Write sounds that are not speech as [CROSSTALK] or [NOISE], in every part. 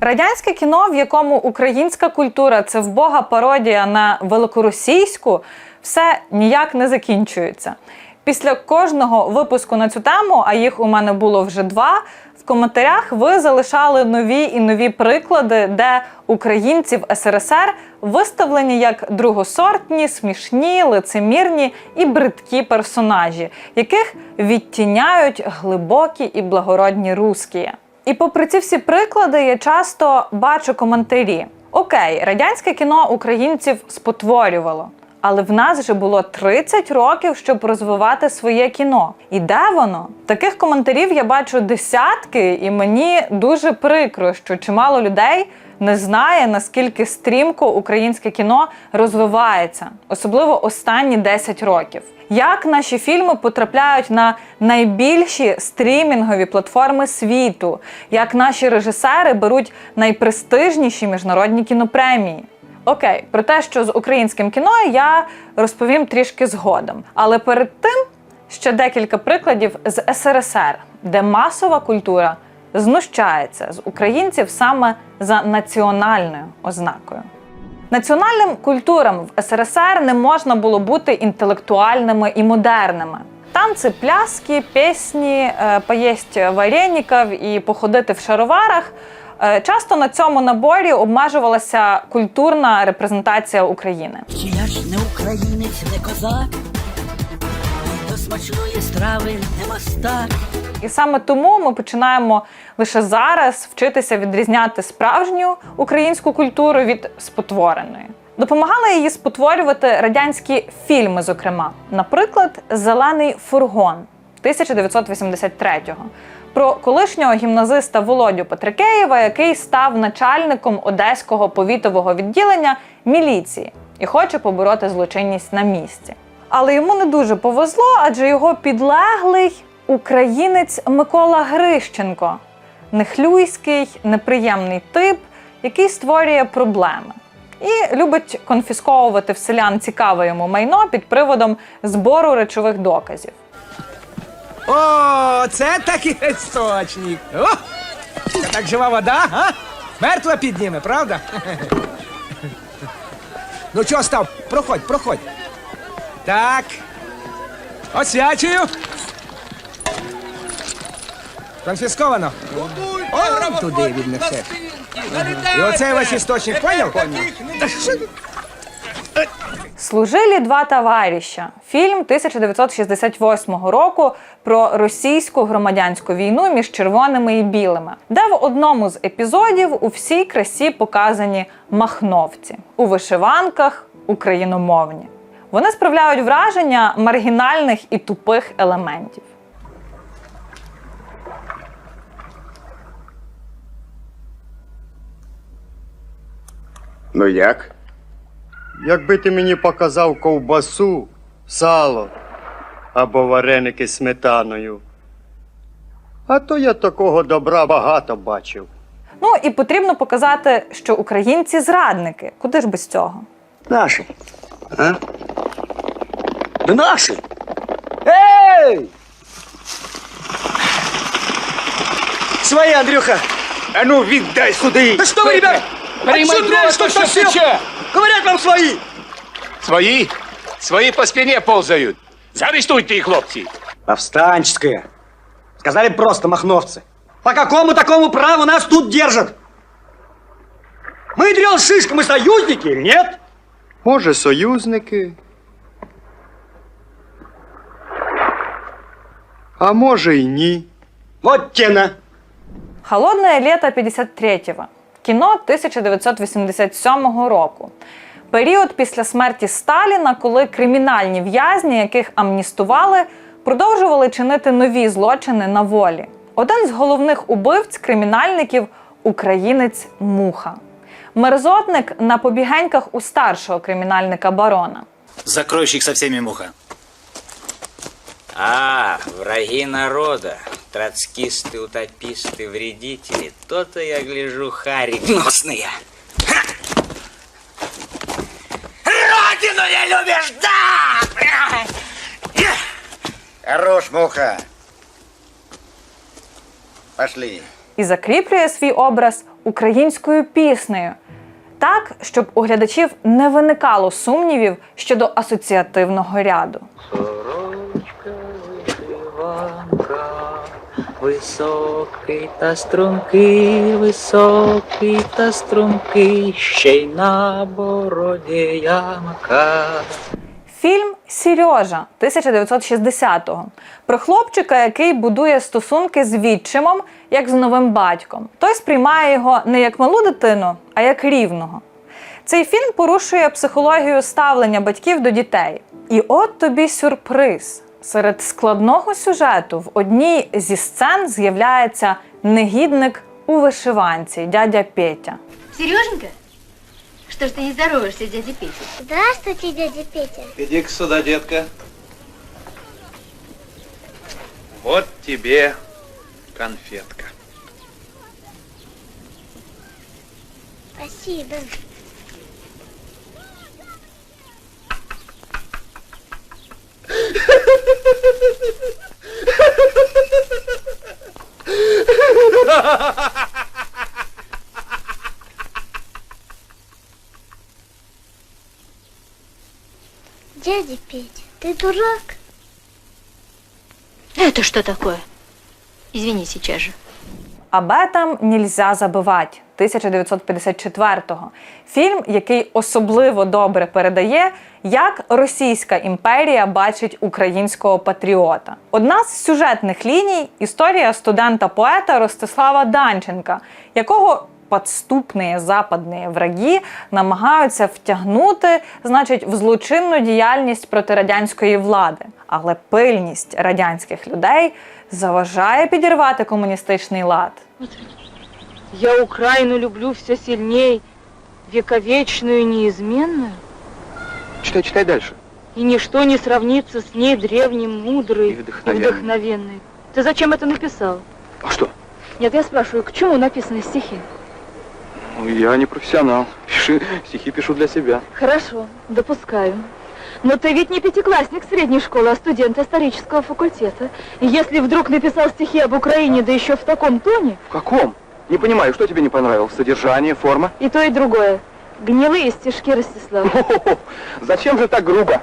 Радянське кіно, в якому українська культура це вбога пародія на великоросійську, все ніяк не закінчується. Після кожного випуску на цю тему, а їх у мене було вже два. В коментарях ви залишали нові і нові приклади, де українці в СРСР виставлені як другосортні, смішні, лицемірні і бридкі персонажі, яких відтіняють глибокі і благородні русські. І попри ці всі приклади, я часто бачу коментарі: Окей, радянське кіно українців спотворювало. Але в нас вже було 30 років, щоб розвивати своє кіно. І де воно? Таких коментарів я бачу десятки, і мені дуже прикро, що чимало людей не знає, наскільки стрімко українське кіно розвивається, особливо останні 10 років. Як наші фільми потрапляють на найбільші стрімінгові платформи світу, як наші режисери беруть найпрестижніші міжнародні кінопремії. Окей, про те, що з українським кіно я розповім трішки згодом. Але перед тим ще декілька прикладів з СРСР, де масова культура знущається з українців саме за національною ознакою. Національним культурам в СРСР не можна було бути інтелектуальними і модерними. Танці, пляски, пісні, е, поїсть вареників і походити в шароварах. Е, Часто на цьому наборі обмежувалася культурна репрезентація України. Я ж не українець, не козак, смачної страви не мастак. І саме тому ми починаємо лише зараз вчитися відрізняти справжню українську культуру від спотвореної. Допомагали її спотворювати радянські фільми, зокрема, наприклад, Зелений фургон 1983-го про колишнього гімназиста Володю Петрикеєва, який став начальником одеського повітового відділення міліції і хоче побороти злочинність на місці. Але йому не дуже повезло, адже його підлеглий українець Микола Грищенко нехлюйський, неприємний тип, який створює проблеми. І любить конфісковувати в селян цікаве йому майно під приводом збору речових доказів. О, це такий істочник. О, це так жива вода, а? Мертва підніме, правда? [LAUGHS] Ну чого став? Проходь, проходь. Так. Освячую. Конфісковано. Он туди віднесе. І оцей ваш істочник, що? Служилі два товаріща. Фільм 1968 року про російську громадянську війну між червоними і білими, де в одному з епізодів у всій красі показані махновці у вишиванках україномовні. Вони справляють враження маргінальних і тупих елементів. Ну як? Якби ти мені показав ковбасу, сало або вареники з сметаною. А то я такого добра багато бачив. Ну і потрібно показати, що українці зрадники. Куди ж без цього? Наші. А? Да наші. Ей! Свои, Андрюха! А ну, віддай сюди! Да что вы, ребят? Отсюда, что совсем? Говорят вам свои! Свои? Свои по спине ползают. Заарештуйте их, хлопцы. Повстанческая. Сказали просто махновцы. По какому такому праву нас тут держат? Мы дрел шишка, мы союзники или нет? Може, союзники. А може й ні. Вот тена. Холодне літо 53-го. Кіно 1987 року. Період після смерті Сталіна, коли кримінальні в'язні, яких амністували, продовжували чинити нові злочини на волі. Один з головних убивць кримінальників українець Муха. Мерзотник на побігеньках у старшого кримінальника барона. Закройщик со всеми муха. А, враги народа, троцкисты, утописты, вредители. То-то я гляжу, хари гнусные. Ха! Родину не любишь, да! Хорош, муха. Пошли. і закріплює свій образ у українською піснею, так, щоб у глядачів не виникало сумнівів щодо асоціативного ряду. Високий та стрункий, високий та стрункий, ще й на бороді ямка. Фільм Сережа 1960-го про хлопчика, який будує стосунки з відчимом, як з новим батьком. Той сприймає його не як малу дитину, а як рівного. Цей фільм порушує психологію ставлення батьків до дітей. І от тобі сюрприз. Серед складного сюжету в одній зі сцен з'являється негідник у вишиванці дядя Петя. Сереженька? Что ж ты не здороваешься с дядей Петей? Здравствуйте, дядя Петя. Иди-ка сюда, детка. Вот тебе конфетка. Спасибо. [LAUGHS] Дядя Петя, ты дурак? Это что такое? Извини сейчас же. Об этом нельзя забивати 1954-го. Фільм, який особливо добре передає, як Російська імперія бачить українського патріота. Одна з сюжетних ліній історія студента-поета Ростислава Данченка, якого подступні западні враги намагаються втягнути, значить, в злочинну діяльність проти радянської влади. Але пильність радянських людей заважає підірвати комуністичний лад. Я Украину люблю все сильней, вековечную и неизменную, Читай, читай дальше. и ничто не сравнится с ней древним, мудрой И вдохновенной. вдохновенной. Ты зачем это написал? А что? Нет, я спрашиваю, к чему написаны стихи? Ну, я не профессионал. Пиши, стихи пишу для себя. Хорошо, допускаю. Но ты ведь не пятиклассник средней школы, а студент исторического факультета. И если вдруг написал стихи об Украине, да еще в таком тоне, В каком? Не понимаю, что тебе не понравилось? Содержание, форма? и то, и другое. Гнилые стишки, Ростислав. [LAUGHS] Хо-хо-хо. Зачем же так грубо?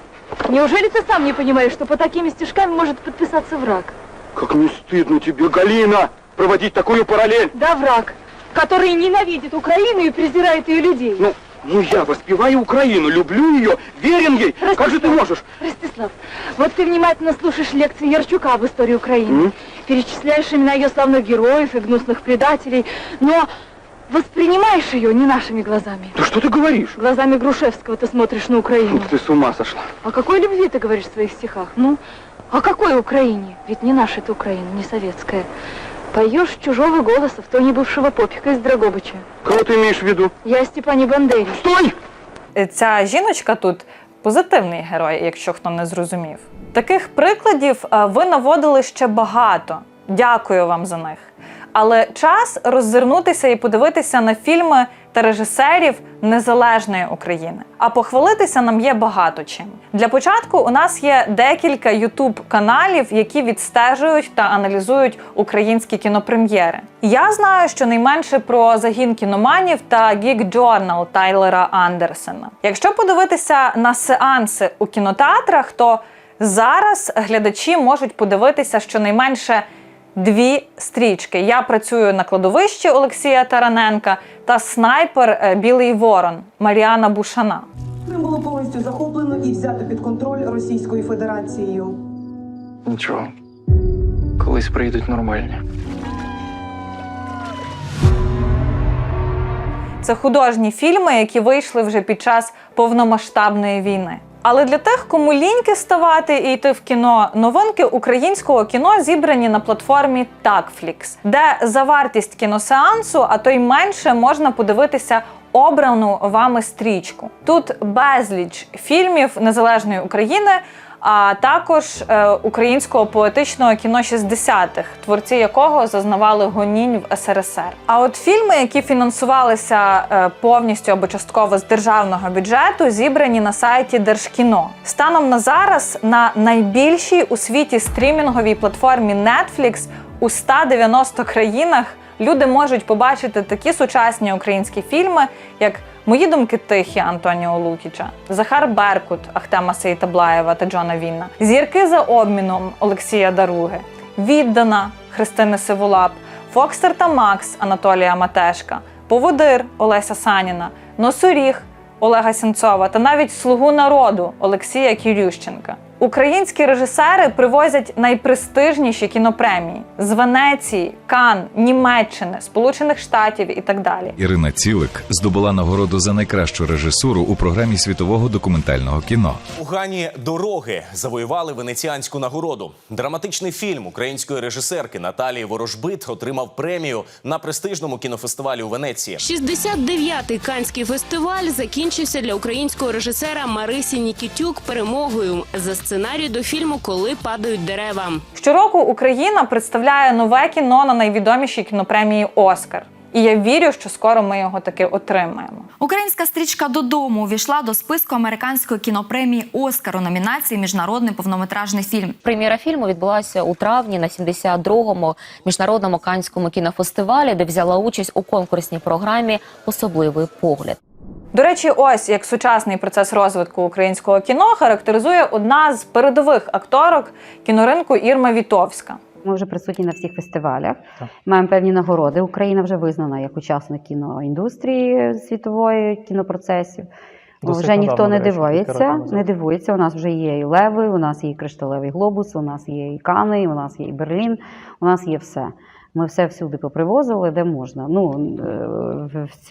Неужели ты сам не понимаешь, что по такими стишками может подписаться враг? Как не стыдно тебе, Галина, проводить такую параллель. Да, враг, который ненавидит Украину и презирает ее людей. Ну, ну я воспеваю Украину, люблю ее, верен ей. Как же ты можешь? Ростислав, вот ты внимательно слушаешь лекции Ярчука об истории Украины, М? перечисляешь имена ее славных героев и гнусных предателей, но воспринимаешь ее не нашими глазами. Да что ты говоришь? Глазами Грушевского ты смотришь на Украину. Ты с ума сошла. О какой любви ты говоришь в своих стихах? Ну, о какой Украине? Ведь не наша это Украина, не советская. Поешь чужого голоса в тоне бывшего попика из Драгобыча. Кого ты имеешь в виду? Я о Степане Бандере. Стой! Ця жіночка тут позитивний герой, якщо хто не зрозумів. Таких прикладів е, ви наводили ще багато. Дякую вам за них. Але час роззирнутися і подивитися на фільми та режисерів незалежної України. А похвалитися нам є багато чим. Для початку у нас є декілька ютуб каналів, які відстежують та аналізують українські кінопрем'єри. Я знаю, що найменше про загін кіноманів та Geek Journal Тайлера Андерсена. Якщо подивитися на сеанси у кінотеатрах, то зараз глядачі можуть подивитися щонайменше дві стрічки. Я працюю на кладовищі Олексія Тараненка та снайпер е, Білий Ворон Маріана Бушана. Крим було повністю захоплено і взято під контроль Російською Федерацією. Нічого. Колись прийдуть нормальні. Це художні фільми, які вийшли вже під час повномасштабної війни. Але для тих, кому ліньки ставати і йти в кіно, новинки українського кіно зібрані на платформі Такфлікс, де за вартість кіносеансу, а то й менше можна подивитися обрану вами стрічку. Тут безліч фільмів незалежної України. А також е, українського поетичного кіно 60-х, творці якого зазнавали гонінь в СРСР. А от фільми, які фінансувалися е, повністю або частково з державного бюджету, зібрані на сайті Держкіно. Станом на зараз на найбільшій у світі стрімінговій платформі Netflix у 190 країнах люди можуть побачити такі сучасні українські фільми, як Мої думки тихі Антоніо Лукіча, Захар Беркут Ахтема Сейтаблаєва та Джона Вінна, Зірки за обміном Олексія Даруги, Віддана Христини Сиволап, Фокстер та Макс Анатолія Матешка, Поводир Олеся Саніна, Носоріг Олега Сінцова та навіть Слугу народу Олексія Кірющенка. Українські режисери привозять найпрестижніші кінопремії з Венеції, Кан, Німеччини, Сполучених Штатів і так далі. Ірина Цілик здобула нагороду за найкращу режисуру у програмі світового документального кіно. Угані дороги завоювали венеціанську нагороду. Драматичний фільм української режисерки Наталії Ворожбит отримав премію на престижному кінофестивалі у Венеції. 69-й Канський фестиваль закінчився для українського режисера Марисі Нікітюк перемогою за сценарій до фільму Коли падають дерева. Щороку Україна представляє нове кіно на найвідомішій кінопремії Оскар. І я вірю, що скоро ми його таки отримаємо. Українська стрічка додому увійшла до списку американської кінопремії Оскар у номінації Міжнародний повнометражний фільм. Прем'єра фільму відбулася у травні на 72-му міжнародному канському кінофестивалі, де взяла участь у конкурсній програмі Особливий погляд. До речі, ось як сучасний процес розвитку українського кіно характеризує одна з передових акторок кіноринку Ірма Вітовська. Ми вже присутні на всіх фестивалях. Маємо певні нагороди. Україна вже визнана як учасник кіноіндустрії світової кінопроцесів. Досить вже ніхто недавно, не дивиться, не дивується. У нас вже є і леви, у нас є і кришталевий глобус, у нас є і Кани, у нас є і Берлін, у нас є все. Ми все всюди попривозили, де можна. Ну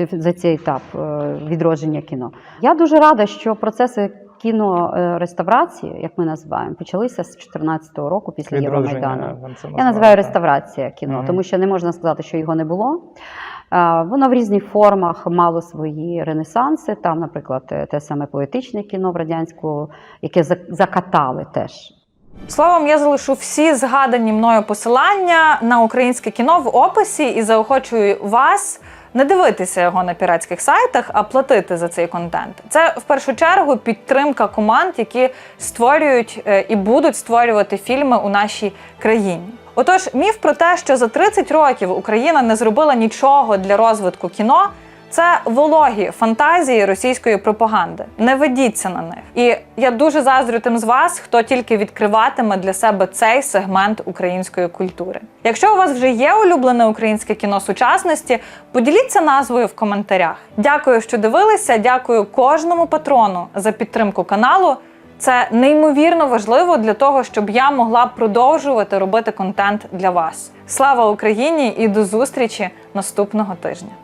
е, за цей етап е, відродження кіно. Я дуже рада, що процеси кінореставрації, як ми називаємо, почалися з 2014 року після Євромайдану. Я називаю реставрація кіно, Мгм. тому що не можна сказати, що його не було. Воно в різних формах мало свої ренесанси. Там, наприклад, те саме поетичне кіно в радянську, яке закатали теж. Словом, я залишу всі згадані мною посилання на українське кіно в описі і заохочую вас не дивитися його на піратських сайтах, а платити за цей контент. Це в першу чергу підтримка команд, які створюють е, і будуть створювати фільми у нашій країні. Отож, міф про те, що за 30 років Україна не зробила нічого для розвитку кіно. Це вологі фантазії російської пропаганди. Не ведіться на них. І я дуже заздрю тим з вас, хто тільки відкриватиме для себе цей сегмент української культури. Якщо у вас вже є улюблене українське кіно сучасності, поділіться назвою в коментарях. Дякую, що дивилися. Дякую кожному патрону за підтримку каналу. Це неймовірно важливо для того, щоб я могла продовжувати робити контент для вас. Слава Україні і до зустрічі наступного тижня!